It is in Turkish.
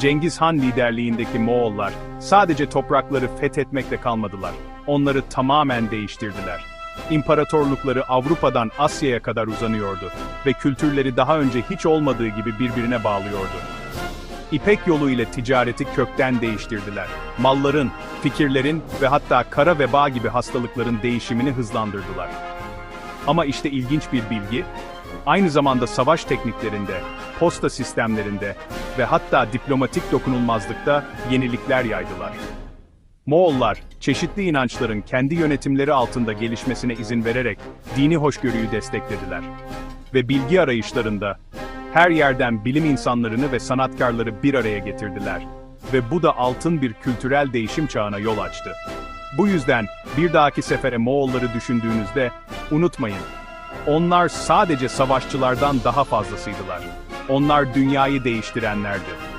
Cengiz Han liderliğindeki Moğollar sadece toprakları fethetmekle kalmadılar. Onları tamamen değiştirdiler. İmparatorlukları Avrupa'dan Asya'ya kadar uzanıyordu ve kültürleri daha önce hiç olmadığı gibi birbirine bağlıyordu. İpek yolu ile ticareti kökten değiştirdiler. Malların, fikirlerin ve hatta kara veba gibi hastalıkların değişimini hızlandırdılar. Ama işte ilginç bir bilgi, aynı zamanda savaş tekniklerinde, posta sistemlerinde ve hatta diplomatik dokunulmazlıkta yenilikler yaydılar. Moğollar, çeşitli inançların kendi yönetimleri altında gelişmesine izin vererek dini hoşgörüyü desteklediler. Ve bilgi arayışlarında her yerden bilim insanlarını ve sanatkarları bir araya getirdiler. Ve bu da altın bir kültürel değişim çağına yol açtı. Bu yüzden bir dahaki sefere Moğolları düşündüğünüzde unutmayın, onlar sadece savaşçılardan daha fazlasıydılar. Onlar dünyayı değiştirenlerdi.